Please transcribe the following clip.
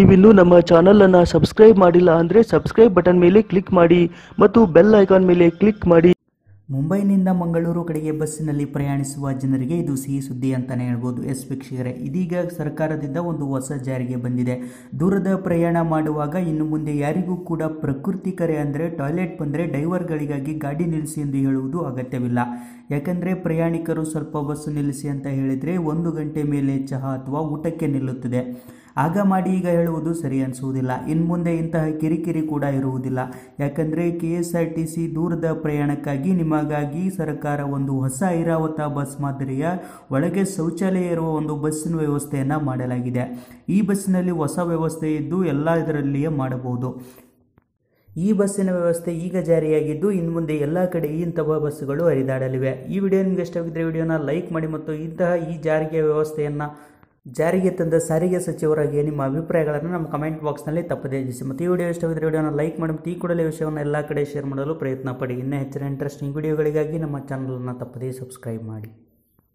ನೀವಿನ್ನೂ ನಮ್ಮ ಚಾನಲನ್ನು ಸಬ್ಸ್ಕ್ರೈಬ್ ಮಾಡಿಲ್ಲ ಅಂದರೆ ಸಬ್ಸ್ಕ್ರೈಬ್ ಬಟನ್ ಮೇಲೆ ಕ್ಲಿಕ್ ಮಾಡಿ ಮತ್ತು ಬೆಲ್ ಐಕಾನ್ ಮೇಲೆ ಕ್ಲಿಕ್ ಮಾಡಿ. ಮುಂಬೈನಿಂದ ಮಂಗಳೂರು ಕಡೆಗೆ ಬಸ್ಸಿನಲ್ಲಿ ಪ್ರಯಾಣಿಸುವ ಜನರಿಗೆ ಇದು ಸಿಹಿ ಸುದ್ದಿ ಅಂತಲೇ ಹೇಳ್ಬೋದು. ಎಸ್ ವೀಕ್ಷಕರೇ, ಇದೀಗ ಸರ್ಕಾರದಿಂದ ಒಂದು ಹೊಸ ಜಾರಿಗೆ ಬಂದಿದೆ. ದೂರದ ಪ್ರಯಾಣ ಮಾಡುವಾಗ ಇನ್ನು ಮುಂದೆ ಯಾರಿಗೂ ಕೂಡ ಪ್ರಕೃತಿ ಕರೆ ಅಂದರೆ ಟಾಯ್ಲೆಟ್ ಬಂದರೆ ಡೈವರ್ಗಳಿಗಾಗಿ ಗಾಡಿ ನಿಲ್ಲಿಸಿ ಎಂದು ಹೇಳುವುದು ಅಗತ್ಯವಿಲ್ಲ. ಯಾಕಂದರೆ ಪ್ರಯಾಣಿಕರು ಸ್ವಲ್ಪ ಬಸ್ಸು ನಿಲ್ಲಿಸಿ ಅಂತ ಹೇಳಿದರೆ ಒಂದು ಗಂಟೆ ಮೇಲೆ ಚಹಾ ಅಥವಾ ಊಟಕ್ಕೆ ನಿಲ್ಲುತ್ತದೆ. ಆಗ ಮಾಡಿ ಈಗ ಹೇಳುವುದು ಸರಿ ಅನಿಸುವುದಿಲ್ಲ. ಇನ್ನು ಮುಂದೆ ಇಂತಹ ಕಿರಿಕಿರಿ ಕೂಡ ಇರುವುದಿಲ್ಲ. ಯಾಕಂದರೆ K S R T C ದೂರದ ಪ್ರಯಾಣಕ್ಕಾಗಿ ನಿಮಗಾಗಿ ಸರ್ಕಾರ ಒಂದು ಹೊಸ ಐರಾವತ ಬಸ್ ಮಾದರಿಯ ಒಳಗೆ ಶೌಚಾಲಯ ಇರುವ ಒಂದು ಬಸ್ಸಿನ ವ್ಯವಸ್ಥೆಯನ್ನು ಮಾಡಲಾಗಿದೆ. ಈ ಬಸ್ಸಿನಲ್ಲಿ ಹೊಸ ವ್ಯವಸ್ಥೆ ಇದ್ದು ಎಲ್ಲ ಇದರಲ್ಲಿಯೇ ಮಾಡಬಹುದು. ಈ ಬಸ್ಸಿನ ವ್ಯವಸ್ಥೆ ಈಗ ಜಾರಿಯಾಗಿದ್ದು ಇನ್ನು ಮುಂದೆ ಎಲ್ಲ ಕಡೆ ಇಂತಹ ಬಸ್ಸುಗಳು ಹರಿದಾಡಲಿವೆ. ಈ ವಿಡಿಯೋ ನಿಮಗೆ ಇಷ್ಟವಾಗಿದ್ದರೆ ವಿಡಿಯೋನ ಲೈಕ್ ಮಾಡಿ ಮತ್ತು ಇಂತಹ ಈ ಜಾರಿಗೆ ವ್ಯವಸ್ಥೆಯನ್ನು ಜಾರಿಗೆ ತಂದ ಸಾರಿಗೆ ಸಚಿವರಾಗಿ ನಿಮ್ಮ ಅಭಿಪ್ರಾಯಗಳನ್ನು ನಮ್ಮ ಕಮೆಂಟ್ ಬಾಕ್ಸ್ನಲ್ಲಿ ತಪ್ಪದೇ ತಿಳಿಸಿ. ಮತ್ತು ಈ ವಿಡಿಯೋ ಇಷ್ಟವಿದ್ದರೆ ವಿಡಿಯೋನ ಲೈಕ್ ಮಾಡಿ ಮತ್ತು ಈ ಕೂಡಲೇ ವಿಷಯವನ್ನು ಎಲ್ಲ ಕಡೆ ಶೇರ್ ಮಾಡಲು ಪ್ರಯತ್ನ ಪಡಿ. ಇನ್ನೂ ಹೆಚ್ಚಿನ ಇಂಟ್ರೆಸ್ಟಿಂಗ್ ವಿಡಿಯೋಗಳಿಗಾಗಿ ನಮ್ಮ ಚಾನಲನ್ನು ತಪ್ಪದೇ ಸಬ್ಸ್ಕ್ರೈಬ್ ಮಾಡಿ.